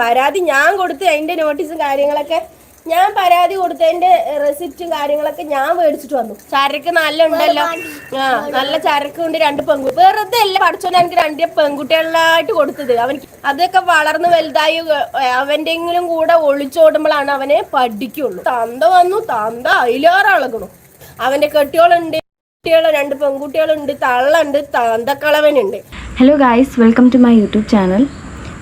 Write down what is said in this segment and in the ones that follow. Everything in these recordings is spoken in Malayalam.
പരാതി ഞാൻ കൊടുത്ത് അതിന്റെ നോട്ടീസും കാര്യങ്ങളൊക്കെ ഞാൻ പരാതി കൊടുത്തതിന്റെ റെസിപ്റ്റും കാര്യങ്ങളൊക്കെ ഞാൻ മേടിച്ചിട്ട് വന്നു. ചരക്ക് നല്ല ഉണ്ടല്ലോ ആ നല്ല ചരക്ക് ഉണ്ട് രണ്ട് പെൺകുട്ടി വെറുതെ അല്ല പഠിച്ചോണ്ട് എനിക്ക് രണ്ട് പെൺകുട്ടികളിലായിട്ട് കൊടുത്തത്. അവനിക്ക് അതൊക്കെ വളർന്ന് വലുതായി അവന്റെങ്കിലും കൂടെ ഒളിച്ചോടുമ്പോഴാണ് അവനെ പഠിക്കുള്ളൂ. തന്ത വന്നു തന്ത അതിലേറെ അവന്റെ കെട്ടിയോളുണ്ട് കുട്ടികൾ രണ്ട് പെൺകുട്ടികളുണ്ട് തള്ളുണ്ട് തന്തക്കളവനുണ്ട്. Hello guys welcome to my YouTube channel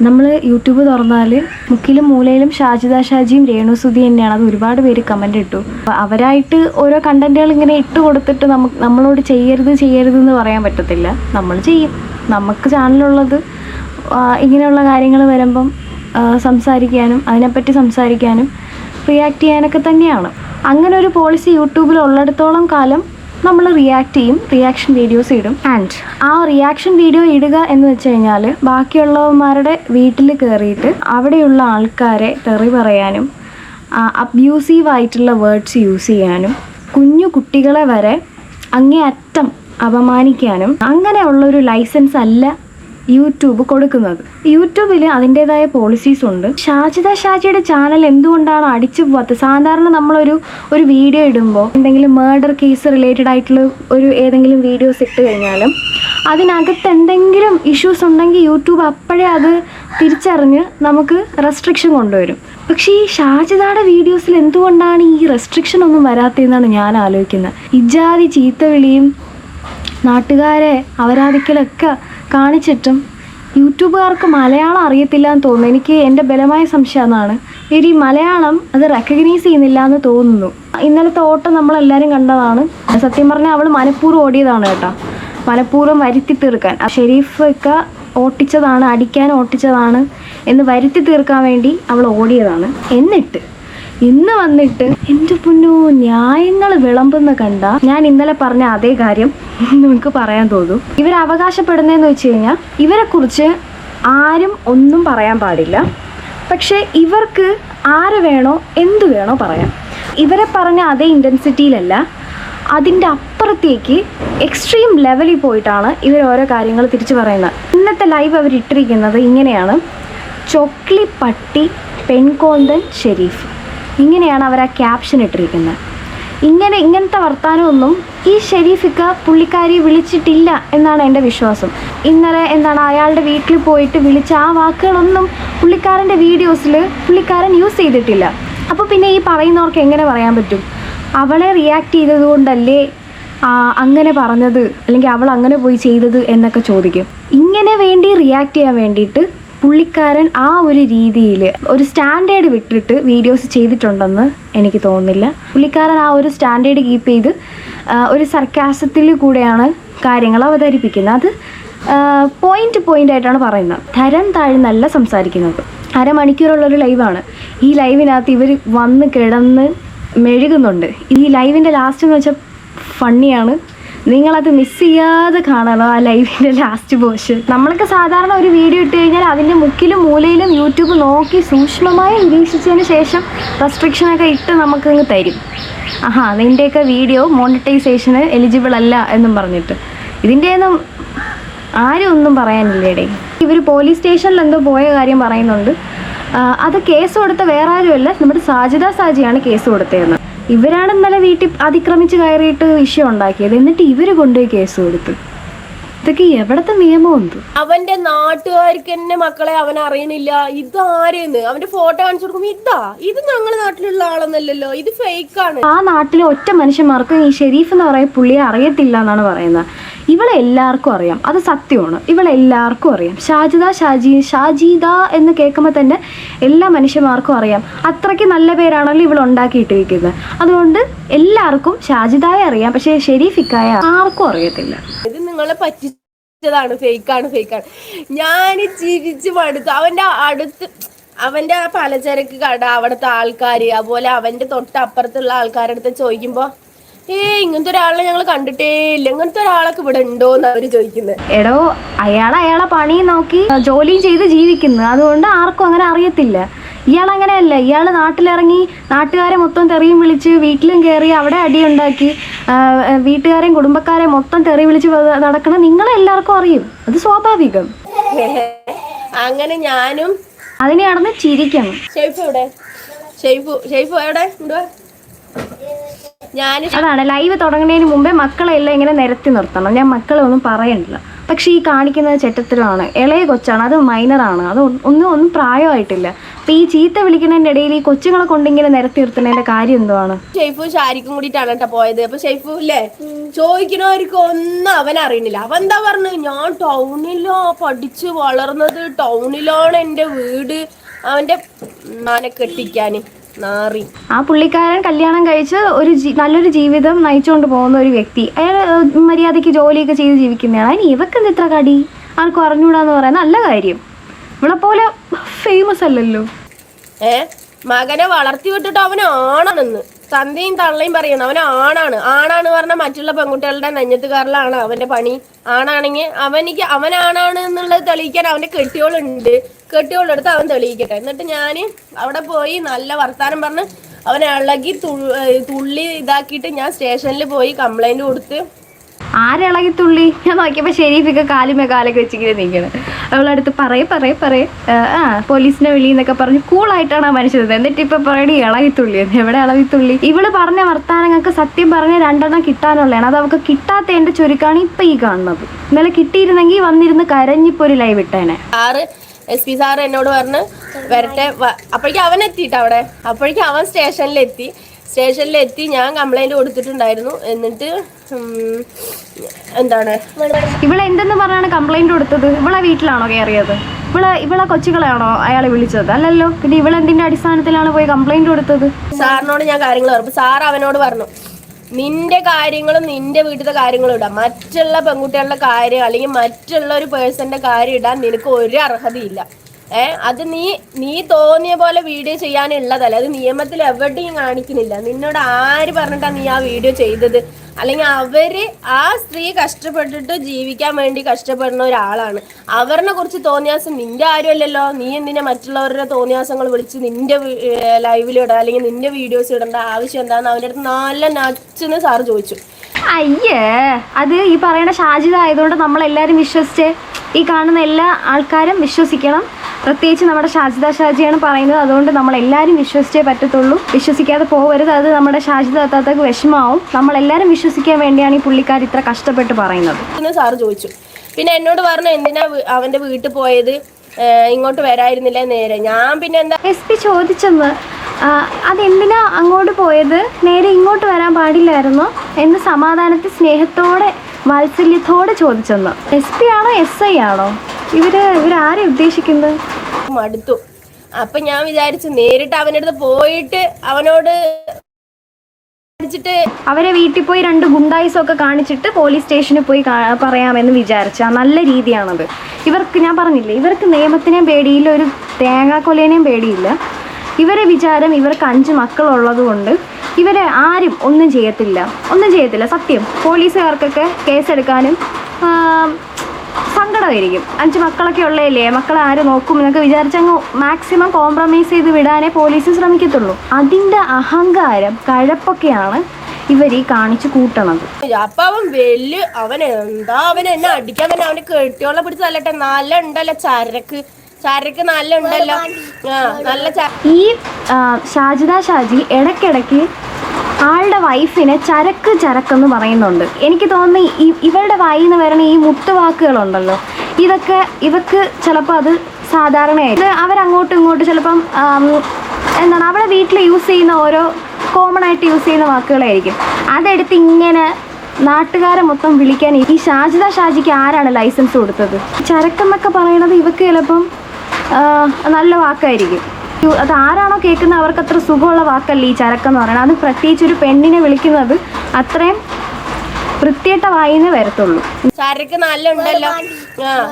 നമ്മൾ യൂട്യൂബ് തുറന്നാൽ മുക്കിലും മൂലയിലും ഷാജിദ ഷാജിയും രേണു സുധി തന്നെയാണ്. അത് ഒരുപാട് പേര് കമന്റ് ഇട്ടു. അവരായിട്ട് ഓരോ കണ്ടന്റുകൾ ഇങ്ങനെ ഇട്ട് കൊടുത്തിട്ട് നമുക്ക് നമ്മളോട് ചെയ്യരുത് ചെയ്യരുത് എന്ന് പറയാൻ പറ്റത്തില്ല. നമ്മൾ ചെയ്യും. നമുക്ക് ചാനലുള്ളത് ഇങ്ങനെയുള്ള കാര്യങ്ങൾ വരുമ്പം സംസാരിക്കാനും അതിനെപ്പറ്റി സംസാരിക്കാനും റിയാക്ട് ചെയ്യാനൊക്കെ തന്നെയാണ്. അങ്ങനെ ഒരു പോളിസി യൂട്യൂബിൽ ഉള്ളിടത്തോളം കാലം നമ്മൾ റിയാക്ട് ചെയ്യും റിയാക്ഷൻ വീഡിയോസ് ഇടും. ആൻഡ് ആ റിയാക്ഷൻ വീഡിയോ ഇടുക എന്ന് വെച്ച് കഴിഞ്ഞാൽ ബാക്കിയുള്ളവന്മാരുടെ വീട്ടിൽ കയറിയിട്ട് അവിടെയുള്ള ആൾക്കാരെ തെറി പറയാനും അബ്യൂസീവ് ആയിട്ടുള്ള വേർഡ്സ് യൂസ് ചെയ്യാനും കുഞ്ഞു കുട്ടികളെ വരെ അങ്ങേയറ്റം അപമാനിക്കാനും അങ്ങനെയുള്ളൊരു ലൈസൻസ് അല്ല യൂട്യൂബ് കൊടുക്കുന്നത്. യൂട്യൂബിൽ അതിന്റെതായ പോളിസീസ് ഉണ്ട്. ഷാജിദ ഷാജിയുടെ ചാനൽ എന്തുകൊണ്ടാണ് അടിച്ചു പോകാത്തത് സാധാരണ നമ്മളൊരു ഒരു വീഡിയോ ഇടുമ്പോൾ എന്തെങ്കിലും മേർഡർ കേസ് റിലേറ്റഡ് ആയിട്ടുള്ള ഒരു ഏതെങ്കിലും വീഡിയോസ് ഇട്ട് കഴിഞ്ഞാലും അതിനകത്ത് എന്തെങ്കിലും ഇഷ്യൂസ് ഉണ്ടെങ്കിൽ യൂട്യൂബ് അപ്പോഴേ അത് തിരിച്ചറിഞ്ഞ് നമുക്ക് റെസ്ട്രിക്ഷൻ കൊണ്ടുവരും. പക്ഷേ ഈ ഷാജിദയുടെ വീഡിയോസിൽ എന്തുകൊണ്ടാണ് ഈ റെസ്ട്രിക്ഷൻ ഒന്നും വരാത്തതെന്നാണ് ഞാൻ ആലോചിക്കുന്നത്. ഇജാതി ചീത്തവിളിയും നാട്ടുകാരെ അവരാധിക്കലൊക്കെ കാണിച്ചിട്ടും യൂട്യൂബുകാർക്ക് മലയാളം അറിയത്തില്ല എന്ന് തോന്നുന്നു. എനിക്ക് എന്റെ ബലമായ സംശയം അതാണ്. ഇവർ ഈ മലയാളം അത് റെക്കഗ്നൈസ് ചെയ്യുന്നില്ല എന്ന് തോന്നുന്നു. ഇന്നലത്തെ ഓട്ടം നമ്മളെല്ലാവരും കണ്ടതാണ്. സത്യം പറഞ്ഞാൽ അവൾ മനഃപൂർവം ഓടിയതാണ് കേട്ടോ. മനഃപൂർവം വരുത്തി തീർക്കാൻ. ഷെരീഫ് ഒക്കെ ഓട്ടിച്ചതാണ് അടിക്കാൻ ഓട്ടിച്ചതാണ് എന്ന് വരുത്തി തീർക്കാൻ വേണ്ടി അവൾ ഓടിയതാണ്. എന്നിട്ട് ഇന്ന് വന്നിട്ട് എന്റെ പൊന്നു ന്യായങ്ങൾ വിളമ്പുന്ന കണ്ട ഞാൻ ഇന്നലെ പറഞ്ഞ അതേ കാര്യം നിങ്ങൾക്ക് പറയാൻ തോന്നും. ഇവർ അവകാശപ്പെടുന്നതെന്ന് വെച്ച് കഴിഞ്ഞാൽ ഇവരെക്കുറിച്ച് ആരും ഒന്നും പറയാൻ പാടില്ല. പക്ഷേ ഇവർക്ക് ആര് വേണോ എന്ത് വേണോ പറയാം. ഇവരെ പറഞ്ഞ അതേ ഇന്റൻസിറ്റിയിലല്ല അതിന്റെ അപ്പുറത്തേക്ക് എക്സ്ട്രീം ലെവലിൽ പോയിട്ടാണ് ഇവർ ഓരോ കാര്യങ്ങൾ തിരിച്ചു പറയുന്നത്. ഇന്നത്തെ ലൈവ് അവർ ഇട്ടിരിക്കുന്നത് ഇങ്ങനെയാണ്. ചൊക്ലി പട്ടി പെൺകോന്തൻ ഷെരീഫ്. ഇങ്ങനെയാണ് അവർ ആ ക്യാപ്ഷൻ ഇട്ടിരിക്കുന്നത്. ഇങ്ങനെ ഇങ്ങനത്തെ വർത്തമാനമൊന്നും ഈ ഷെരീഫിക്ക പുള്ളിക്കാരി വിളിച്ചിട്ടില്ല എന്നാണ് എന്റെ വിശ്വാസം. ഇന്നലെ എന്താണ് അയാളുടെ വീട്ടിൽ പോയിട്ട് വിളിച്ച ആ വാക്കുകളൊന്നും പുള്ളിക്കാരന്റെ വീഡിയോസിൽ പുള്ളിക്കാരൻ യൂസ് ചെയ്തിട്ടില്ല. അപ്പോൾ പിന്നെ ഈ പറയുന്നവർക്ക് എങ്ങനെ പറയാൻ പറ്റും? അവളെ റിയാക്ട് ചെയ്തതുകൊണ്ടല്ലേ അങ്ങനെ പറഞ്ഞത് അല്ലെങ്കിൽ അവൾ അങ്ങനെ പോയി ചെയ്തത് എന്നൊക്കെ ചോദിക്കും. ഇങ്ങനെ വേണ്ടി റിയാക്ട് ചെയ്യാൻ വേണ്ടിയിട്ട് പുള്ളിക്കാരൻ ആ ഒരു രീതിയിൽ ഒരു സ്റ്റാൻഡേർഡ് വിട്ടിട്ട് വീഡിയോസ് ചെയ്തിട്ടുണ്ടെന്ന് എനിക്ക് തോന്നുന്നില്ല. പുള്ളിക്കാരൻ ആ ഒരു സ്റ്റാൻഡേർഡ് കീപ്പ് ചെയ്ത് ഒരു സർക്കാസത്തിൽ കൂടെയാണ് കാര്യങ്ങൾ അവതരിപ്പിക്കുന്നത്. അത് പോയിന്റ് പോയിന്റ് ആയിട്ടാണ് പറയുന്നത്. തരം താഴ്ന്നല്ല സംസാരിക്കുന്നത്. അരമണിക്കൂറുള്ളൊരു ലൈവാണ് ഈ ലൈവിനകത്ത് ഇവർ വന്ന് കിടന്ന് മെഴുകുന്നുണ്ട്. ഈ ലൈവിന്റെ ലാസ്റ്റ് എന്ന് വെച്ചാൽ ഫണ്ണിയാണ് നിങ്ങളത് മിസ് ചെയ്യാതെ കാണണം ആ ലൈവിന്റെ ലാസ്റ്റ് പോർഷൻ നമ്മളൊക്കെ സാധാരണ ഒരു വീഡിയോ ഇട്ട് കഴിഞ്ഞാൽ അതിന്റെ മുക്കിലും മൂലയിലും യൂട്യൂബ് നോക്കി സൂക്ഷ്മമായി നിരീക്ഷിച്ചതിന് ശേഷം റെസ്ട്രിക്ഷനൊക്കെ ഇട്ട് നമുക്ക് നമുക്കങ്ങ് തരും. ആഹാ നിന്റെയൊക്കെ വീഡിയോ മോണിറ്റൈസേഷന് എലിജിബിൾ അല്ല എന്നും പറഞ്ഞിട്ട്. ഇതിന്റെയൊന്നും ആരും ഒന്നും പറയാനില്ലേടേ. ഇവർ പോലീസ് സ്റ്റേഷനിൽ എന്തോ പോയ കാര്യം പറയുന്നുണ്ട്. അത് കേസ് കൊടുത്ത വേറെ ആരുമല്ല നമ്മുടെ സാജിദ സാജിയാണ് കേസ് കൊടുത്തതെന്ന്. ഇവരാണ് ഇന്നലെ വീട്ടിൽ അതിക്രമിച്ച് കയറിയിട്ട് വിഷയം ഉണ്ടാക്കിയത്. എന്നിട്ട് ഇവർ കൊണ്ടുപോയി കേസ് കൊടുത്തു. ഇതൊക്കെ എവിടത്തെ നിയമം എന്ത്? അവന്റെ നാട്ടുകാർക്ക് തന്നെ മക്കളെ അവൻ അറിയണില്ല. ഇതാരെന്ന് അവന്റെ ഫോട്ടോ കാണിച്ചു കൊടുക്കുമ്പോ ഇതാ ഇത് ഞങ്ങളെ നാട്ടിലുള്ള ആളെന്നല്ലല്ലോ. ഇത് ഫേക്ക് ആണ്. ആ നാട്ടിലെ ഒറ്റ മനുഷ്യന്മാർക്ക് ഈ ഷെരീഫ് എന്ന് പറയുന്ന പുള്ളിയെ അറിയത്തില്ല എന്നാണ് പറയുന്നത്. ഇവളെ എല്ലാവർക്കും അറിയാം. അത് സത്യമാണ്. ഇവളെ എല്ലാവർക്കും അറിയാം. ഷാജിദ ഷാജി ഷാജിദ എന്ന് കേൾക്കുമ്പോൾ തന്നെ എല്ലാ മനുഷ്യന്മാർക്കും അറിയാം. അത്രയ്ക്ക് നല്ല പേരാണല്ലോ ഇവൾ ഉണ്ടാക്കിയിട്ടിരിക്കുന്നത്. അതുകൊണ്ട് എല്ലാവർക്കും ഷാജിദായെ അറിയാം. പക്ഷേ ഷെരീഫിക്കായ ആർക്കും അറിയത്തില്ല. ഇത് നിങ്ങളെ പറ്റിച്ചതാണ്. ഫേക്കാണ് ഫേക്കാണ്. ഞാൻ ചിരിച്ച് മടുത്തു. അവന്റെ അടുത്ത് അവന്റെ ആ പലചരക്ക് കട അവിടുത്തെ ആൾക്കാര് അതുപോലെ അവന്റെ തൊട്ടപ്പുറത്തുള്ള ആൾക്കാരുടെ അടുത്ത് ചോദിക്കുമ്പോ ഏ ഇങ്ങനത്തെ ഒരാളെ ഞങ്ങൾ കണ്ടിട്ടേ ഇല്ല. ഇങ്ങനത്തെ ഒരാളൊക്കെ ഇവിടെ ഉണ്ടോ എന്ന് അവർ ചോദിക്കുന്നത് എടോ അയാൾ അയാളെ പണി നോക്കി ജോലിയും ചെയ്ത് ജീവിക്കുന്നു. അതുകൊണ്ട് ആർക്കും അങ്ങനെ അറിയത്തില്ല. ഇയാൾ അങ്ങനെയല്ല ഇയാൾ നാട്ടിലിറങ്ങി നാട്ടുകാരെ മൊത്തം തെറിയും വിളിച്ച് വീട്ടിലും കയറി അവിടെ അടിയുണ്ടാക്കി വീട്ടുകാരെയും കുടുംബക്കാരെ മൊത്തം തെറി വിളിച്ച് നടക്കണം നിങ്ങളെ എല്ലാവർക്കും അറിയും. അത് സ്വാഭാവികം. അങ്ങനെ ഞാനും അതിനെ നടന്ന് ചിരിക്കണം. ഷെയ്ഫ് എവിടെ? ഷെയ്ഫു ഷെയ്ഫു എവിടെ? ഇങ്ങോട്ട് വാ. ഞാൻ അതാണ് ലൈവ് തുടങ്ങുന്നതിന് മുമ്പേ മക്കളെ എല്ലാം ഇങ്ങനെ നിരത്തി നിർത്തണം. ഞാൻ മക്കളെ ഒന്നും പറയണ്ടില്ല പക്ഷേ ഈ കാണിക്കുന്നത് ചെറ്റത്തരമാണ് ഇളയ കൊച്ചാണ്. അത് മൈനറാണ് അത് ഒന്നും ഒന്നും പ്രായമായിട്ടില്ല. അപ്പം ഈ ചീത്ത വിളിക്കുന്നതിന്റെ ഇടയിൽ ഈ കൊച്ചുങ്ങളെ കൊണ്ടെങ്കിലും നിരത്തി നിർത്തുന്നതിന്റെ കാര്യം എന്തുവാണ്? ഷെയ്ഫു ഷാരിക്കും കൂടിയിട്ടാണ് കേട്ടോ പോയത്. അപ്പൊ ഷെയ്ഫു ഇല്ലേ ചോദിക്കണവർക്ക് ഒന്നും അവൻ അറിയണില്ല അവൻ എന്താ പറഞ്ഞു ഞാൻ ടൗണിലോ പഠിച്ചു വളർന്നത്. ടൗണിലാണ് എന്റെ വീട്. അവന്റെ മാനെ കെട്ടിക്കാന് നാറി. ആ പുള്ളിക്കാരൻ കല്യാണം കഴിച്ച് ഒരു നല്ലൊരു ജീവിതം നയിച്ചുകൊണ്ട് പോകുന്ന ഒരു വ്യക്തി. അയാൾ മര്യാദയ്ക്ക് ജോലിയൊക്കെ ചെയ്ത് ജീവിക്കുന്നതാണ് അതിന് ഇവക്കെന്ത് ഇത്ര കടി? ആർക്കും അറിഞ്ഞൂടാന്ന് പറയാൻ നല്ല കാര്യം. ഇവിടെ പോലെ ഫേമസ് അല്ലല്ലോ. ഏ? മകനെ വളർത്തി വിട്ടിട്ട് അവൻ ആണാണെന്ന്. തന്തയും തള്ളയും പറയണം. അവൻ ആണാണ്. ആണാണ് പറഞ്ഞ മറ്റുള്ള പെൺകുട്ടികളുടെ നെഞ്ഞത്തുകാരിലാണ് അവന്റെ പണി. ആണാണെങ്കിൽ അവനിക്ക് അവനാണെന്നുള്ളത് എന്നുള്ളത് തെളിയിക്കാൻ അവന്റെ കെട്ടിയോളുണ്ട്. കെട്ടിയോളെടുത്ത് അവൻ തെളിയിക്കട്ടെ. എന്നിട്ട് ഞാൻ അവിടെ പോയി നല്ല വർത്താനം പറഞ്ഞ് അവനെ ഇളകി തുള്ളി ഇതാക്കിയിട്ട് ഞാൻ സ്റ്റേഷനിൽ പോയി കംപ്ലൈന്റ് കൊടുത്ത്. ആരിളകി തുള്ളി? ഞാൻ നോക്കിയപ്പോൾ ഷെരീഫൊക്കെ കാലുമേ കാലൊക്കെ വെച്ചിങ്ങനെ നീക്കണ് അവളടുത്ത് പറയേ പറയേ പറയേ. ആ പോലീസിനെ വിളി എന്നൊക്കെ പറഞ്ഞ് കൂളായിട്ടാണ് ആ മനുഷ്യത് എന്നിട്ട് ഇപ്പൊ പറയണി ഇളകി തുള്ളി എന്ന്. എവിടെ ഇളകി തുള്ളി? ഇവൾ പറഞ്ഞ വർത്താനങ്ങൾക്ക് സത്യം പറഞ്ഞ രണ്ടെണ്ണം കിട്ടാനുള്ളതാണ്. അത് അവൾക്ക് കിട്ടാത്തതിന്റെ ചുരുക്കാണ് ഇപ്പൊ ഈ കാണുന്നത്. ഇന്നലെ കിട്ടിയിരുന്നെങ്കിൽ വന്നിരുന്ന് കരഞ്ഞിപ്പോ ഒരു ലൈവ് ഇട്ടേനെ. സാറ് എസ് പി സാർ എന്നോട് പറഞ്ഞ് വരട്ടെ അപ്പോഴേക്കും അവൻ എത്തിയിട്ട് അവിടെ? അപ്പോഴേക്കും അവൻ സ്റ്റേഷനിലെത്തി. സ്റ്റേഷനിലെത്തി ഞാൻ കംപ്ലൈന്റ് കൊടുത്തിട്ടുണ്ടായിരുന്നു. എന്നിട്ട് എന്താണ്? ഇവളെ എന്തെന്ന് പറഞ്ഞാണ് കംപ്ലൈന്റ് കൊടുത്തത്? ഇവളെ വീട്ടിലാണോ കയറിയത് ഇവളെ ഇവളെ കൊച്ചുകളെയാണോ അയാളെ വിളിച്ചത്? അല്ലല്ലോ പിന്നെ ഇവളെന്തിന്റെ അടിസ്ഥാനത്തിലാണ് പോയി കംപ്ലൈന്റ് കൊടുത്തത്? സാറിനോട് ഞാൻ കാര്യങ്ങൾ പറഞ്ഞു. സാർ അവനോട് പറഞ്ഞു. നിന്റെ കാര്യങ്ങളും നിന്റെ വീട്ടിലത്തെ കാര്യങ്ങളും ഇടാം. മറ്റുള്ള പെൺകുട്ടികളുടെ കാര്യം അല്ലെങ്കിൽ മറ്റുള്ള ഒരു പേഴ്സന്റെ കാര്യം ഇടാൻ നിനക്ക് ഒരു അർഹതയില്ല. ഏ അത് നീ നീ തോന്നിയ പോലെ വീഡിയോ ചെയ്യാനുള്ളതല്ല. അത് നിയമത്തിൽ എവിടെയും കാണിക്കുന്നില്ല. നിന്നോട് ആര് പറഞ്ഞിട്ടാ നീ ആ വീഡിയോ ചെയ്തത്? അല്ലെങ്കിൽ അവർ ആ സ്ത്രീ കഷ്ടപ്പെട്ടിട്ട് ജീവിക്കാൻ വേണ്ടി കഷ്ടപ്പെടുന്ന ഒരാളാണ്. അവരിനെ കുറിച്ച് തോന്നിയാസം നിന്റെ ആരുമല്ലല്ലോ? നീ എന്തിനാ മറ്റുള്ളവരുടെ തോന്നിയാസങ്ങൾ വിളിച്ച് നിന്റെ ലൈവിൽ ഇടാ അല്ലെങ്കിൽ നിന്റെ വീഡിയോസ് ഇടേണ്ട? ആവശ്യം എന്താന്ന് അവന്റെ അടുത്ത് നല്ല നച്ചെന്ന് സാർ ചോദിച്ചു. അയ്യേ അത് ഈ പറയുന്ന ഷാജിദ ആയതുകൊണ്ട് നമ്മളെല്ലാരും വിശ്വസിച്ച്. ഈ കാണുന്ന എല്ലാ ആൾക്കാരും വിശ്വസിക്കണം. പ്രത്യേകിച്ച് നമ്മുടെ ഷാജിദ ഷാജിയാണ് പറയുന്നത്. അതുകൊണ്ട് നമ്മൾ എല്ലാവരും വിശ്വസിച്ചേ പറ്റത്തുള്ളൂ. വിശ്വസിക്കാതെ പോകരുത് അത് നമ്മുടെ ഷാജിദ അത്താത്തക്ക് വിഷമാവും നമ്മളെല്ലാവരും വിശ്വസിക്കാൻ വേണ്ടിയാണ് ഈ പുള്ളിക്കാർ ഇത്ര കഷ്ടപ്പെട്ട് പറയുന്നത്. പിന്നെ സാറ് ചോദിച്ചു. പിന്നെ എന്നോട് പറഞ്ഞു എന്തിനാ അവന്റെ വീട്ടിൽ പോയത്? ഇങ്ങോട്ട് വരായിരുന്നില്ല നേരെ? ഞാൻ പിന്നെ എന്താ എസ് പി ചോദിച്ചെന്ന് അതെന്തിനാ അങ്ങോട്ട് പോയത്? നേരെ ഇങ്ങോട്ട് വരാൻ പാടില്ലായിരുന്നു. എന്ന് സമാധാനത്തിൽ സ്നേഹത്തോടെ വാത്സല്യത്തോടെ ചോദിച്ചെന്ന്. എസ് പി ആണോ എസ് ഐ ആണോ? ഇവർ ഇവരാരെ ഉദ്ദേശിക്കുന്നത്? മടുത്തു. അപ്പൊ ഞാൻ വിചാരിച്ചു നേരിട്ട് അവന്റെ അടുത്ത് പോയിട്ട് അവനോട് അവരെ വീട്ടിൽ പോയി രണ്ട് ഗുണ്ടായിസൊക്കെ കാണിച്ചിട്ട് പോലീസ് സ്റ്റേഷനിൽ പോയി പറയാമെന്ന് വിചാരിച്ച. നല്ല രീതിയാണത്. ഇവർക്ക് ഞാൻ പറഞ്ഞില്ലേ ഇവർക്ക് നിയമത്തിനെയും പേടിയില്ല ഒരു തേങ്ങാക്കൊലേനെയും പേടിയില്ല. ഇവരെ വിചാരം ഇവർക്ക് അഞ്ച് മക്കളുള്ളത് കൊണ്ട് ഇവരെ ആരും ഒന്നും ചെയ്യത്തില്ല. ഒന്നും ചെയ്യത്തില്ല. സത്യം. പോലീസുകാർക്കൊക്കെ കേസെടുക്കാനും സങ്കടമായിരിക്കും. അഞ്ച് മക്കളൊക്കെ ഉള്ളതല്ലേ? മക്കളെ ആര് നോക്കും എന്നൊക്കെ വിചാരിച്ചങ്ങ് മാക്സിമം കോംപ്രമൈസ് ചെയ്ത് വിടാനേ പോലീസ് ശ്രമിക്കത്തുള്ളൂ. അതിന്റെ അഹങ്കാരം കഴപ്പൊക്കെയാണ് ഇവർ ഈ കാണിച്ചു കൂട്ടണത്. അപ്പൊ അവൻ വലിയ അവൻ എന്താ അവൻ എന്നെ അടിക്കാൻ തന്നെ അവന് കെട്ടിയോളെ പിടിച്ച് നല്ല ഉണ്ടല്ലോ ചരക്ക്. ചരക്ക് നല്ല ഉണ്ടല്ലോ നല്ല ഈ ഷാജിദ ഷാജി ഇടയ്ക്കിടയ്ക്ക് ആളുടെ വൈഫിനെ ചരക്ക് ചരക്ക് എന്ന് പറയുന്നുണ്ട്. എനിക്ക് തോന്നുന്നു ഇവരുടെ വായിൽ നിന്ന് വരുന്ന ഈ മുട്ടുവാക്കുകളുണ്ടല്ലോ ഇതൊക്കെ ഇവക്ക് ചിലപ്പോൾ അത് സാധാരണയായിട്ട് അവരങ്ങോട്ടും ഇങ്ങോട്ടും ചിലപ്പം എന്താണ് അവളെ വീട്ടിൽ യൂസ് ചെയ്യുന്ന ഓരോ കോമൺ ആയിട്ട് യൂസ് ചെയ്യുന്ന വാക്കുകളായിരിക്കും. അതെടുത്ത് ഇങ്ങനെ നാട്ടുകാരെ മൊത്തം വിളിക്കാൻ ഈ ഷാജിദ ഷാജിക്ക് ആരാണ് ലൈസൻസ് കൊടുത്തത്? ചരക്കെന്നൊക്കെ പറയണത് ഇവക്ക് ചിലപ്പം നല്ല വാക്കായിരിക്കും. അത് ആരാണോ കേൾക്കുന്നത് അവർക്ക് അത്ര സുഖമുള്ള വാക്കല്ല ഈ ചരക്കെന്ന് പറയുന്നത്. അത് പ്രത്യേകിച്ച് ഒരു പെണ്ണിനെ വിളിക്കുന്നത് അത്രയും വൃത്തിയിട്ട വായിന്ന് വരത്തുള്ളൂ. ചരക്ക് നല്ല ഉണ്ടല്ലോ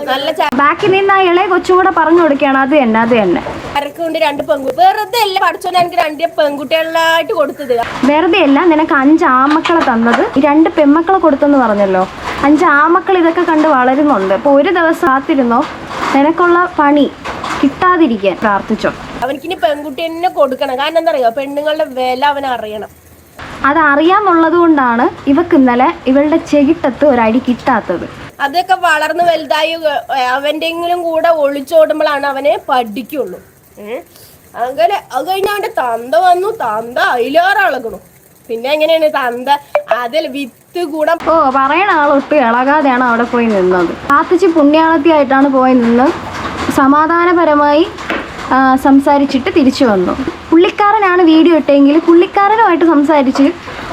നല്ല ച- ബാക്കി നിന്ന് ആ ഇളയ കൊച്ചും കൂടെ പറഞ്ഞു കൊടുക്കുകയാണ് അത് തന്നെ അത് തന്നെ. ചരക്കുണ്ട് കൊണ്ട് രണ്ട് പെൺകുട്ടി വെറുതെ അല്ല പഠിച്ചോ എനിക്ക് രണ്ട് പെൺകുട്ടികളായിട്ട് കൊടുത്തത്. വെറുതെ അല്ല നിനക്ക് അഞ്ച് ആമക്കളെ തന്നത്. രണ്ട് പെമ്മക്കളെ കൊടുത്തെന്ന് പറഞ്ഞല്ലോ. അഞ്ച് ആമക്കൾ ഇതൊക്കെ കണ്ട് വളരുന്നുണ്ട്. അപ്പോൾ ഒരു ദിവസം കാത്തിരുന്നോ? നിനക്കുള്ള പണി കിട്ടാതിരിക്കാൻ പ്രാർത്ഥിച്ചോ? അവനിക്കിനി പെൺകുട്ടി തന്നെ കൊടുക്കണം. കാരണം എന്താ അറിയോ പെണ്ണുങ്ങളുടെ വില അവൻ അറിയണം അത് അറിയാന്നുള്ളത് കൊണ്ടാണ് ഇവക്ക് ഇന്നലെ ഇവളുടെ ചെകിട്ടത്ത് ഒരടി കിട്ടാത്തത്. അതൊക്കെ വളർന്ന് വലുതായി അവന്റെങ്കിലും കൂടെ ഒളിച്ചോടുമ്പോഴാണ് അവനെ പഠിക്കുള്ളൂ. അങ്ങനെ അത് കഴിഞ്ഞ അവന്റെ തന്ത വന്നു തന്ത അതിലേറെ ഇളകണു പിന്നെ എങ്ങനെയാണ് തന്ത അതിൽ വിത്ത് കൂടെ ഓ പറയണ ആളൊട്ട് ഇളകാതെയാണ് അവിടെ പോയി നിന്നത്. കാത്തിച്ച് പുണ്യാളത്തിയായിട്ടാണ് പോയി നിന്ന്. സമാധാനപരമായി സംസാരിച്ചിട്ട് തിരിച്ചു വന്നു. പുള്ളിക്കാരനാണ് വീഡിയോ ഇട്ടെങ്കിൽ പുള്ളിക്കാരനുമായിട്ട് സംസാരിച്ച്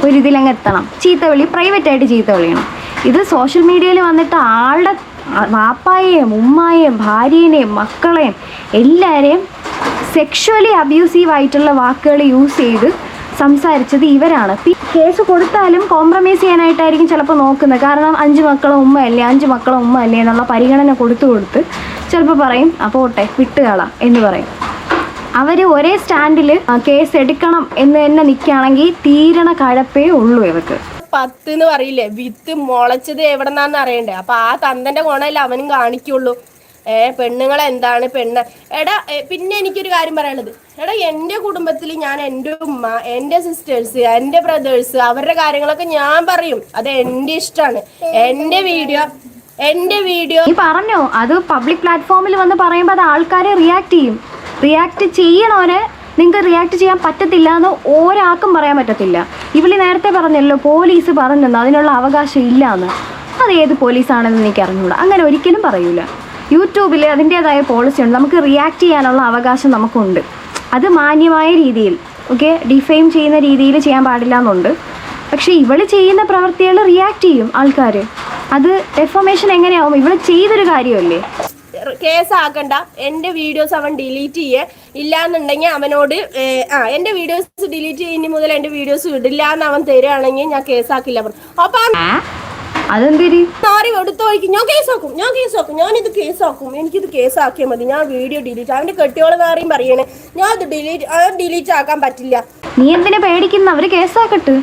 ഒരു ഇതിലങ്ങ് എത്തണം ചീത്തവിളി പ്രൈവറ്റ് ആയിട്ട് ചീത്ത വിളിയണം. ഇത് സോഷ്യൽ മീഡിയയിൽ വന്നിട്ട് ആളുടെ വാപ്പായേയും ഉമ്മായെയും ഭാര്യേനെയും മക്കളെയും എല്ലാവരെയും സെക്ഷുവലി അബ്യൂസീവ് ആയിട്ടുള്ള വാക്കുകൾ യൂസ് ചെയ്ത് സംസാരിച്ചത് ഇവരാണ്. കേസ് കൊടുത്താലും കോംപ്രമൈസ് ചെയ്യാനായിട്ടായിരിക്കും ചിലപ്പോൾ നോക്കുന്നത്. കാരണം അഞ്ച് മക്കളും ഉമ്മയല്ലേ? അഞ്ച് മക്കളും ഉമ്മയല്ലേ എന്നുള്ള പരിഗണന കൊടുത്തു കൊടുത്ത് ചിലപ്പോൾ പറയും അപ്പോൾ ഓട്ടെ വിട്ടുകളാം എന്ന് പറയും. അവർ ഒരേ സ്റ്റാൻഡിൽ കേസ് എടുക്കണം എന്ന് തന്നെ നിൽക്കുകയാണെങ്കിൽ തീരണ കഴപ്പേ ഉള്ളൂ ഇവർക്ക്. പത്ത് എന്ന് പറയില്ലേ? വിത്ത് മുളച്ചത് എവിടെന്നാന്ന് അറിയണ്ടേ? അപ്പൊ ആ തന്തന്റെ ഗുണമല്ലേ അവനും കാണിക്കുള്ളൂ. ഏ പെണ്ണുങ്ങൾ എന്താണ് പെണ്ണ്? എടാ പിന്നെ എനിക്കൊരു കാര്യം പറയാനുള്ളത്. എടാ എന്റെ കുടുംബത്തിൽ ഞാൻ എന്റെ ഉമ്മ എന്റെ സിസ്റ്റേഴ്സ് എന്റെ ബ്രദേഴ്സ് അവരുടെ കാര്യങ്ങളൊക്കെ ഞാൻ പറയും. അത് എന്റെ ഇഷ്ടമാണ് എന്റെ വീഡിയോ എന്റെ വീഡിയോ നീ പറഞ്ഞോ? അത് പബ്ലിക് പ്ലാറ്റ്ഫോമിൽ വന്ന് പറയുമ്പോൾ അത് ആൾക്കാരെ റിയാക്ട് ചെയ്യും. റിയാക്ട് ചെയ്യണവരെ നിങ്ങൾക്ക് റിയാക്ട് ചെയ്യാൻ പറ്റത്തില്ല എന്ന് ഒരാൾക്കും പറയാൻ പറ്റത്തില്ല. ഇവളി നേരത്തെ പറഞ്ഞല്ലോ പോലീസ് പറഞ്ഞെന്ന് അതിനുള്ള അവകാശം ഇല്ല എന്ന് അത് ഏത് പോലീസാണെന്ന് എനിക്ക് അറിഞ്ഞൂടാ അങ്ങനെ ഒരിക്കലും പറയൂല. യൂട്യൂബിൽ അതിന്റേതായ പോളിസി ഉണ്ട്. നമുക്ക് റിയാക്ട് ചെയ്യാനുള്ള അവകാശം നമുക്കുണ്ട്. അത് മാന്യമായ രീതിയിൽ ഓക്കെ ഡിഫെയിം ചെയ്യുന്ന രീതിയിൽ ചെയ്യാൻ പാടില്ല എന്നുണ്ട്. പക്ഷേ ഇവൾ ചെയ്യുന്ന പ്രവൃത്തികൾ റിയാക്ട് ചെയ്യും ആൾക്കാർ അത് ഡെഫോമേഷൻ എങ്ങനെയാവും? ഇവൾ ചെയ്തൊരു കാര്യമല്ലേ? കേസാക്കണ്ട. എന്റെ വീഡിയോസ് അവൻ ഡിലീറ്റ് ചെയ്യേ. ഇല്ലാന്നുണ്ടെങ്കിൽ അവനോട് ആ എന്റെ വീഡിയോസ് ഡിലീറ്റ് ചെയ്യുന്ന മുതൽ എന്റെ വീഡിയോസ് ഇടില്ല എന്ന് അവൻ തരുവാണെങ്കിൽ ഞാൻ കേസാക്കില്ല. അപ്പൊ അതെന്തിരി? സാറി എടുത്തോയ്ക്ക് ഞാൻ കേസാക്കും ഞാൻ കേസാക്കും ഞാനിത് കേസാക്കും എനിക്കിത് കേസാക്കിയാൽ മതി. ഞാൻ വീഡിയോ ഡിലീറ്റ് അവന്റെ കെട്ടിയോളെ കാര്യം പറയണേ. ഞാൻ ഇത് ഡിലീറ്റ് ഡിലീറ്റ് ആക്കാൻ പറ്റില്ല. നീ എന്തിനാ പേടിക്കുന്ന? അവർ കേസാക്കട്ടെ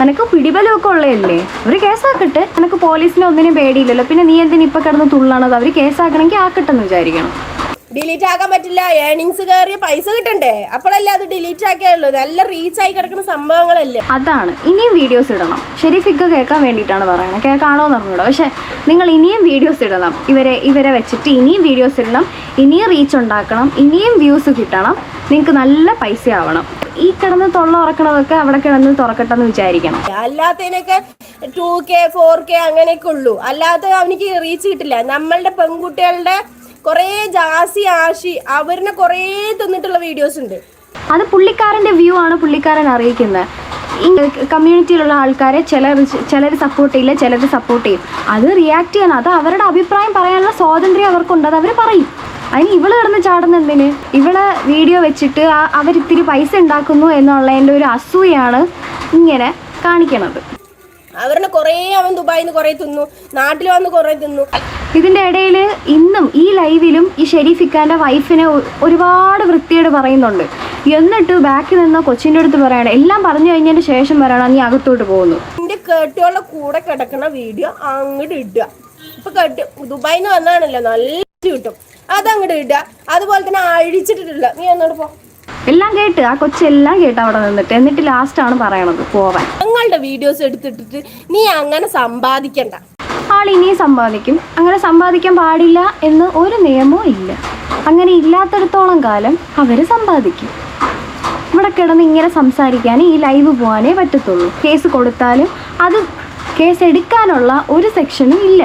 നിനക്ക് പിടിബലമൊക്കെ ഉള്ളതല്ലേ? അവർ കേസാക്കട്ടെ നിനക്ക് പോലീസിനെ ഒന്നിനും പേടിയില്ലല്ലോ. പിന്നെ നീ എന്തിനാ ഇപ്പൊ കിടന്ന് തുള്ളണത്? അവർ കേസാക്കണമെങ്കിൽ ആക്കട്ടെന്ന് വിചാരിക്കണം. ഡിലീറ്റ് ആക്കാൻ പറ്റില്ല. ഏണിങ്സ് കയറിയ പൈസ കിട്ടണ്ടേ? അപ്പോഴല്ലേ അത് ഡിലീറ്റ് ആക്കിയുള്ളൂ നല്ല റീച്ച് ആയി കിടക്കുന്ന സംഭവങ്ങളല്ലേ? അതാണ്. ഇനിയും വീഡിയോസ് ഇടണം. ശരി ഷെരീഫിക്ക കേൾക്കാൻ വേണ്ടിയിട്ടാണ് പറയുന്നത്. കേൾക്കാണോ എന്ന് അറിഞ്ഞൂടാ. പക്ഷെ നിങ്ങൾ ഇനിയും വീഡിയോസ് ഇടണം. ഇവരെ ഇവരെ വെച്ചിട്ട് ഇനിയും വീഡിയോസ് ഇടണം. ഇനിയും റീച്ച് ഉണ്ടാക്കണം. ഇനിയും വ്യൂസ് കിട്ടണം. നിങ്ങൾക്ക് നല്ല പൈസ ആവണം ഈ കിടന്ന് തൊള്ള ഉറക്കണതൊക്കെ അവിടെ കിടന്ന് തുറക്കട്ടെന്ന് വിചാരിക്കണം. അല്ലാത്തതിനൊക്കെ ടു കെ ഫോർ കെ അങ്ങനെയൊക്കെ ഉള്ളൂ. അല്ലാതെ അവനിക്ക് റീച്ച് കിട്ടില്ല. നമ്മളുടെ പെൺകുട്ടികളുടെ കുറേ ജാസി ആശി അവരിനെ കുറേ തിന്നിട്ടുള്ള വീഡിയോസ് ഉണ്ട്. അത് പുള്ളിക്കാരന്റെ വ്യൂ ആണ് പുള്ളിക്കാരൻ അറിയിക്കുന്നത്. ഈ കമ്മ്യൂണിറ്റിയിലുള്ള ആൾക്കാരെ ചിലർ ചിലർ സപ്പോർട്ട് ചെയ്യില്ല ചിലർ സപ്പോർട്ട് ചെയ്യും. അത് റിയാക്ട് ചെയ്യണം. അത് അവരുടെ അഭിപ്രായം പറയാനുള്ള സ്വാതന്ത്ര്യം അവർക്കുണ്ട്. അത് അവർ പറയും. അതിന് ഇവൾ കിടന്ന് ചാടുന്ന എന്തിന്? ഇവൾ വീഡിയോ വെച്ചിട്ട് അവരിത്തിരി പൈസ ഉണ്ടാക്കുന്നു എന്നുള്ളതിന്റെ ഒരു അസൂയാണ് ഇങ്ങനെ കാണിക്കണത്. അവരിനെ കുറേ അവൻ ദുബായിൽ നിന്ന് കുറേ തിന്നു നാട്ടിൽ വന്ന് കുറേ തിന്നു. ഇതിന്റെ ഇടയിൽ ഇന്നും ഈ ലൈവിലും ഈ ഷെരീഫ് ഇക്കാന്റെ വൈഫിനെ ഒരുപാട് വൃത്തിയോട് പറയുന്നുണ്ട്. എന്നിട്ട് ബാക്കിൽ നിന്ന് കൊച്ചിന്റെ അടുത്ത് പറയണം എല്ലാം പറഞ്ഞു കഴിഞ്ഞതിന് ശേഷം പറയണം നീ അകത്തോട്ട് പോകുന്നു. എന്റെ കേട്ടുകളുടെ കൂടെ കിടക്കുന്ന വീഡിയോ അങ്ങോട്ട് ഇടുക. ഇപ്പൊ കേട്ട് ദുബായിൽ നിന്ന് വന്നാണല്ലോ നല്ല കിട്ടും അതങ്ങോട്ട് ഇടുക. അതുപോലെ തന്നെ അഴിച്ചിട്ടിട്ടില്ല. നീ എന്നോട് പോ. എല്ലാം കേട്ട് ആ കൊച്ചെല്ലാം കേട്ട് അവിടെ നിന്നിട്ട് എന്നിട്ട് ലാസ്റ്റാണ് പറയണത് പോവാൻ. ഞങ്ങളുടെ വീഡിയോസ് എടുത്തിട്ടിട്ട് നീ അങ്ങനെ സമ്പാദിക്കണ്ട. ആൾ ഇനിയും സമ്പാദിക്കും. അങ്ങനെ സമ്പാദിക്കാൻ പാടില്ല എന്ന് ഒരു നിയമവും ഇല്ല. അങ്ങനെ ഇല്ലാത്തടത്തോളം കാലം അവർ സമ്പാദിക്കും. ഇവിടെ കിടന്ന് ഇങ്ങനെ സംസാരിക്കാൻ ഈ ലൈവ് പോകാനേ പറ്റത്തുള്ളൂ. കേസ് കൊടുത്താലും അത് കേസ് എടുക്കാനുള്ള ഒരു സെക്ഷനും ഇല്ല.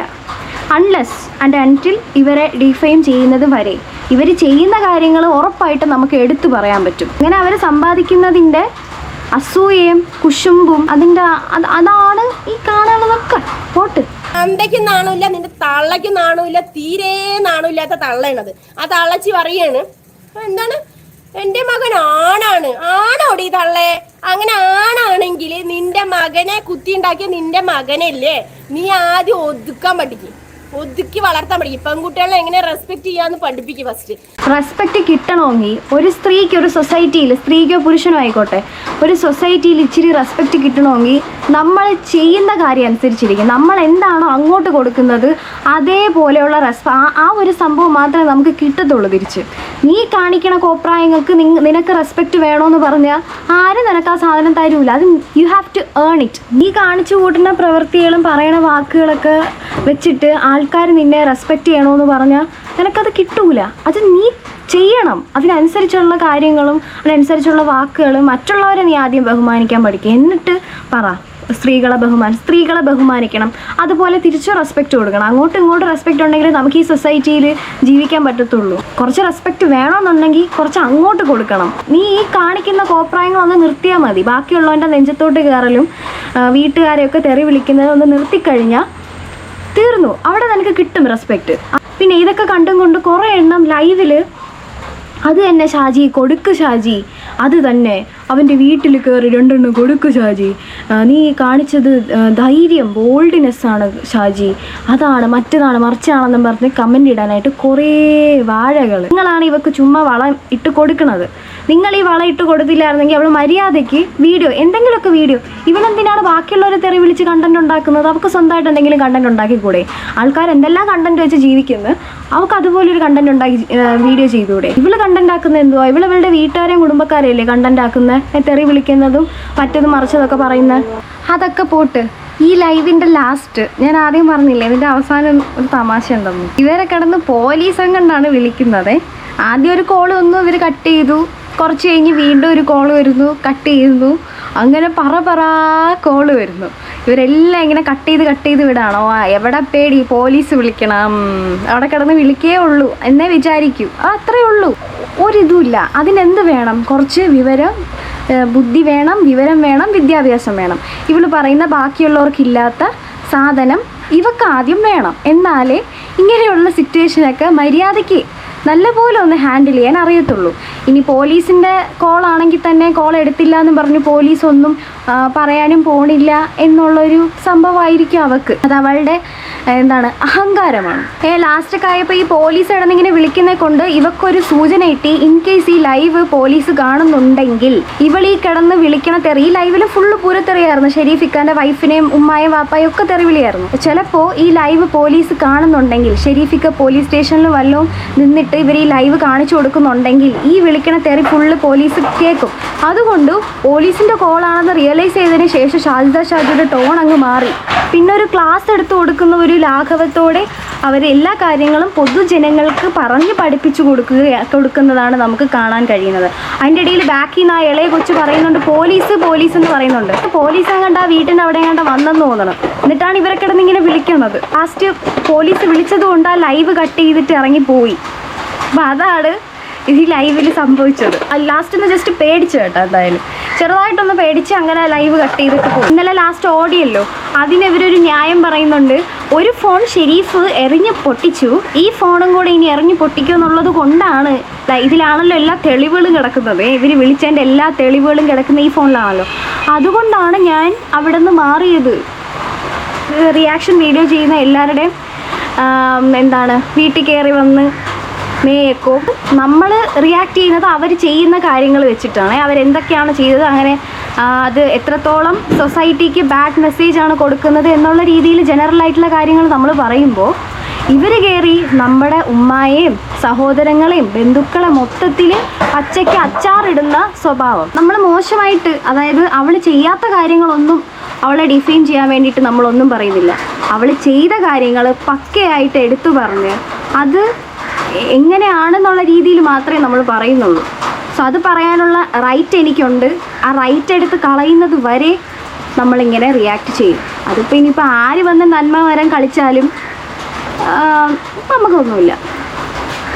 അൺലെസ് ആൻഡ് അന്റിൽ ഇവരെ ഡിഫൈൻ ചെയ്യുന്നത് വരെ. ഇവർ ചെയ്യുന്ന കാര്യങ്ങൾ ഉറപ്പായിട്ട് നമുക്ക് എടുത്തു പറയാൻ പറ്റും. അങ്ങനെ അവർ സമ്പാദിക്കുന്നതിന്റെ അസൂയയും കുശുമ്പും അതിന്റെ അത് അതാണ് ഈ കാണാനുള്ളതൊക്കെ. പോട്ട്. അന്തയ്ക്ക് നാണമില്ല നിന്റെ തള്ളയ്ക്ക് നാണമില്ല തീരെ നാണമില്ലാത്ത തള്ളയാണത്. ആ തള്ളച്ചി പറയാണ്. എന്താണ്? എന്റെ മകൻ ആണാണ്. ആണോടി തള്ളേ? അങ്ങനെ ആണാണെങ്കിൽ നിന്റെ മകനെ കുത്തിയുണ്ടാക്കിയ നിന്റെ മകനല്ലേ? നീ ആദ്യം ഒതുക്കാൻ പഠിക്കും. ഒതുക്കി വളർത്താൻ പഠിക്കും. പെൺകുട്ടികളെ എങ്ങനെ റെസ്പെക്ട് ചെയ്യാന്ന് പഠിപ്പിക്കും ഫസ്റ്റ് റെസ്പെക്ട് കിട്ടണമെങ്കിൽ ഒരു സ്ത്രീക്ക് ഒരു സൊസൈറ്റിയിൽ സ്ത്രീക്കോ പുരുഷനോ ആയിക്കോട്ടെ ഒരു സൊസൈറ്റിയിൽ ഇച്ചിരി റെസ്പെക്ട് കിട്ടണമെങ്കിൽ നമ്മൾ ചെയ്യുന്ന കാര്യം അനുസരിച്ചിരിക്കും. നമ്മൾ എന്താണോ അങ്ങോട്ട് കൊടുക്കുന്നത് അതേപോലെയുള്ള റെസ്പ ആ ഒരു സംഭവം മാത്രമേ നമുക്ക് കിട്ടത്തുള്ളൂ തിരിച്ച്. നീ കാണിക്കണ കോപ്രായങ്ങൾക്ക് നിനക്ക് റെസ്പെക്റ്റ് വേണമെന്ന് പറഞ്ഞാൽ ആരും നിനക്ക് ആ സാധനം തരൂല. അത് you have to earn it നീ കാണിച്ചു കൂട്ടുന്ന പ്രവൃത്തികളും പറയണ വാക്കുകളൊക്കെ വെച്ചിട്ട് ആൾ ആൾക്കാർ നിന്നെ റെസ്പെക്റ്റ് ചെയ്യണമെന്ന് പറഞ്ഞാൽ നിനക്കത് കിട്ടൂല. അത് നീ ചെയ്യണം. അതിനനുസരിച്ചുള്ള കാര്യങ്ങളും അതിനനുസരിച്ചുള്ള വാക്കുകളും മറ്റുള്ളവരെ നീ ആദ്യം ബഹുമാനിക്കാൻ പഠിക്കുക എന്നിട്ട് പറ. സ്ത്രീകളെ ബഹുമാനം സ്ത്രീകളെ ബഹുമാനിക്കണം. അതുപോലെ തിരിച്ചു റെസ്പെക്റ്റ് കൊടുക്കണം. അങ്ങോട്ടും ഇങ്ങോട്ടും റെസ്പെക്റ്റ് ഉണ്ടെങ്കിൽ നമുക്ക് ഈ സൊസൈറ്റിയിൽ ജീവിക്കാൻ പറ്റത്തുള്ളൂ. കുറച്ച് റെസ്പെക്റ്റ് വേണമെന്നുണ്ടെങ്കിൽ കുറച്ച് അങ്ങോട്ട് കൊടുക്കണം. നീ ഈ കാണിക്കുന്ന കോപ്രായങ്ങളൊന്ന് നിർത്തിയാൽ മതി. ബാക്കിയുള്ളവന്റെ നെഞ്ചത്തോട്ട് കയറലും വീട്ടുകാരെയൊക്കെ തെറി വിളിക്കുന്നത് ഒന്ന് നിർത്തിക്കഴിഞ്ഞാൽ തീർന്നു. അവിടെ നിനക്ക് കിട്ടും റെസ്പെക്റ്റ് പിന്നെ ഇതൊക്കെ കണ്ടും കൊണ്ട് കുറേ എണ്ണം ലൈവിൽ അത് തന്നെ ഷാജി കൊടുക്ക് ഷാജി. അത് തന്നെ അവന്റെ വീട്ടിൽ കയറി രണ്ടെണ്ണം കൊടുക്ക് ഷാജി. നീ കാണിച്ചത് ധൈര്യം ബോൾഡിനെസ് ആണ് ഷാജി. അതാണ് മറ്റതാണ് മറിച്ചാണെന്നും പറഞ്ഞ് കമന്റ് ഇടാനായിട്ട് കുറേ വാഴകൾ. നിങ്ങളാണ് ഇവക്ക് ചുമ്മാ വളം ഇട്ട് കൊടുക്കുന്നത്. നിങ്ങൾ ഈ വളം ഇട്ട് കൊടുത്തില്ലായിരുന്നെങ്കിൽ അവൾ മര്യാദയ്ക്ക് വീഡിയോ എന്തെങ്കിലുമൊക്കെ വീഡിയോ ഇവളെന്തിനാണ് ബാക്കിയുള്ളവരെ തെറി വിളിച്ച് കണ്ടന്റ് ഉണ്ടാക്കുന്നത്? അവൾക്ക് സ്വന്തമായിട്ട് എന്തെങ്കിലും കണ്ടന്റ് ഉണ്ടാക്കിക്കൂടെ? ആൾക്കാർ എന്തെല്ലാം കണ്ടന്റ് വെച്ച് ജീവിക്കുന്നത് അവൾക്ക് അതുപോലൊരു കണ്ടന്റ് ഉണ്ടാക്കി വീഡിയോ ചെയ്തുകൂടെ? ഇവൾ കണ്ടന്റ് ആക്കുന്നത് എന്തുവാ? ഇവളവളുടെ വീട്ടുകാരെയും കുടുംബക്കാരെയല്ലേ കണ്ടന്റ് ആക്കുന്നത് തെറി വിളിക്കുന്നതും മറ്റതും മറിച്ചതൊക്കെ പറയുന്നത് അതൊക്കെ പോട്ട്. ഈ ലൈവിന്റെ ലാസ്റ്റ് ഞാൻ ആദ്യം പറഞ്ഞില്ലേ ഇതിന്റെ അവസാനം ഒരു തമാശ ഉണ്ടെന്ന്. ഇവരെ കിടന്ന് പോലീസ് കണ്ടാണ് വിളിക്കുന്നത്. ആദ്യം ഒരു കോൾ വന്നു ഇവർ കട്ട് ചെയ്തു. കുറച്ച് കഴിഞ്ഞ് വീണ്ടും ഒരു കോൾ വരുന്നു കട്ട് ചെയ്യുന്നു. അങ്ങനെ പറ പറ കോൾ വരുന്നു. ഇവരെല്ലാം ഇങ്ങനെ കട്ട് ചെയ്ത് കട്ട് ചെയ്ത് വിടാണോ? ആ എവിടെ പേടി? പോലീസ് വിളിക്കണം. അവിടെ കിടന്ന് വിളിക്കേ ഉള്ളൂ. എന്നേ വിചാരിക്കൂ. അത്രേ ഉള്ളൂ. ഒരിതുമില്ല. അതിനെന്ത് വേണം? കുറച്ച് വിവരം ബുദ്ധി വേണം വിവരം വേണം വിദ്യാഭ്യാസം വേണം. ഇവൾ പറയുന്ന ബാക്കിയുള്ളവർക്കില്ലാത്ത സാധനം ഇവക്ക് ആദ്യം വേണം. എന്നാലേ ഇങ്ങനെയുള്ള സിറ്റുവേഷനൊക്കെ മര്യാദയ്ക്ക് നല്ലപോലെ ഒന്ന് ഹാൻഡിൽ ചെയ്യാൻ അറിയത്തുള്ളൂ. ഇനി പോലീസിന്റെ കോൾ ആണെങ്കിൽ തന്നെ കോൾ എടുത്തില്ല എന്ന് പറഞ്ഞ് പോലീസ് ഒന്നും പറയാനും പോണില്ല എന്നുള്ളൊരു സംഭവമായിരിക്കും അവക്ക്. അത് അവളുടെ എന്താണ് അഹങ്കാരമാണ്. ഏ ലാസ്റ്റൊക്കെ ആയപ്പോൾ ഈ പോലീസ് ഇടന്നിങ്ങനെ വിളിക്കുന്നത് കൊണ്ട് ഇവക്കൊരു സൂചന കിട്ടി. ഇൻ കേസ് ഈ ലൈവ് പോലീസ് കാണുന്നുണ്ടെങ്കിൽ ഇവൾ ഈ കിടന്ന് വിളിക്കണ തെറി ഈ ലൈവിൽ ഫുള്ള് പൂരത്തെറിയായിരുന്നു. ഷെരീഫ് ഇക്കാന്റെ വൈഫിനെയും ഉമ്മായും വാപ്പായും ഒക്കെ തെറി വിളിയായിരുന്നു ചിലപ്പോൾ ഈ ലൈവ് പോലീസ് കാണുന്നുണ്ടെങ്കിൽ ഷെരീഫിക്ക പോലീസ് സ്റ്റേഷനിൽ വല്ലതും നിന്നിട്ട് ഇവർ ഈ ലൈവ് കാണിച്ചു കൊടുക്കുന്നുണ്ടെങ്കിൽ ഈ വിളിക്കണ തെറി ഫുള്ള് പോലീസ് കേൾക്കും അതുകൊണ്ട് പോലീസിന്റെ കോളാണെന്ന് റിയലൈസ് ചെയ്തതിന് ശേഷം ഷാജിദ ഷാജിയുടെ ടോൺ അങ്ങ് മാറി. പിന്നെ ഒരു ക്ലാസ് എടുത്തു കൊടുക്കുന്ന ഒരു ലാഘവത്തോടെ അവർ എല്ലാ കാര്യങ്ങളും പൊതുജനങ്ങൾക്ക് പറഞ്ഞ് പഠിപ്പിച്ചു കൊടുക്കുക കൊടുക്കുന്നതാണ് നമുക്ക് കാണാൻ കഴിയുന്നത്. അതിന്റെ ഇടയിൽ ബാക്കിൽ നിന്ന് ആ ഇളയ കൊച്ചു പറയുന്നുണ്ട് പോലീസ് പോലീസ് എന്ന് പറയുന്നുണ്ട്. പോലീസ് കണ്ട ആ വീട്ടിന്റെ അവിടെ കണ്ട വന്നെന്ന് തോന്നണം. എന്നിട്ടാണ് ഇവരെ കിടന്നിങ്ങനെ വിളിക്കുന്നത്. ലാസ്റ്റ് പോലീസ് വിളിച്ചത് കൊണ്ട് ആ ലൈവ് കട്ട് ചെയ്തിട്ട് ഇറങ്ങിപ്പോയി. അപ്പം അതാണ് ഈ ലൈവിൽ സംഭവിച്ചത്. ലാസ്റ്റ് ഒന്ന് ജസ്റ്റ് പേടിച്ചു കേട്ടോ എന്തായാലും. ചെറുതായിട്ടൊന്ന് പേടിച്ച് അങ്ങനെ ലൈവ് കട്ട് ചെയ്തിട്ട് പോകും ഇന്നലെ ലാസ്റ്റ് ഓടിയല്ലോ. അതിനെതിരൊരു ന്യായം പറയുന്നുണ്ട്. ഒരു ഫോൺ ഷെരീഫ് എറിഞ്ഞ് പൊട്ടിച്ചു. ഈ ഫോണും കൂടെ ഇനി എറിഞ്ഞ് പൊട്ടിക്കും എന്നുള്ളത് കൊണ്ടാണ് ഇതിലാണല്ലോ എല്ലാ തെളിവുകളും കിടക്കുന്നത്. ഇവർ വിളിച്ചതിന്റെ എല്ലാ തെളിവുകളും കിടക്കുന്ന ഈ ഫോണിലാണല്ലോ അതുകൊണ്ടാണ് ഞാൻ അവിടെ നിന്ന് മാറിയത് റിയാക്ഷൻ വീഡിയോ ചെയ്യുന്ന എല്ലാവരുടെയും എന്താണ് വീട്ടിൽ കയറി വന്ന് മേയക്കോ. നമ്മൾ റിയാക്ട് ചെയ്യുന്നത് അവർ ചെയ്യുന്ന കാര്യങ്ങൾ വെച്ചിട്ടാണ്. അവരെന്തൊക്കെയാണ് ചെയ്തത് അങ്ങനെ അത് എത്രത്തോളം സൊസൈറ്റിക്ക് ബാഡ് മെസ്സേജ് ആണ് കൊടുക്കുന്നത് എന്നുള്ള രീതിയിൽ ജനറൽ ആയിട്ടുള്ള കാര്യങ്ങൾ നമ്മൾ പറയുമ്പോൾ ഇവർ കയറി നമ്മുടെ ഉമ്മായെയും സഹോദരങ്ങളെയും ബന്ധുക്കളെ മൊത്തത്തിൽ പച്ചയ്ക്ക് അച്ചാറിടുന്ന സ്വഭാവം. നമ്മൾ മോശമായിട്ട് അതായത് അവൾ ചെയ്യാത്ത കാര്യങ്ങളൊന്നും അവളെ ഡിഫൈൻ ചെയ്യാൻ വേണ്ടിയിട്ട് നമ്മളൊന്നും പറയുന്നില്ല. അവൾ ചെയ്ത കാര്യങ്ങൾ പക്കയായിട്ട് എടുത്തു പറഞ്ഞ് അത് എങ്ങനെയാണെന്നുള്ള രീതിയിൽ മാത്രമേ നമ്മൾ പറയുന്നുള്ളൂ. സോ അത് പറയാനുള്ള റൈറ്റ് എനിക്കുണ്ട്. ആ റൈറ്റ് എടുത്ത് കളയുന്നത് വരെ നമ്മളിങ്ങനെ റിയാക്ട് ചെയ്യും. അതിപ്പോൾ ഇനിയിപ്പോൾ ആര് വന്ന് നന്മ വരം കളിച്ചാലും നമുക്കൊന്നുമില്ല.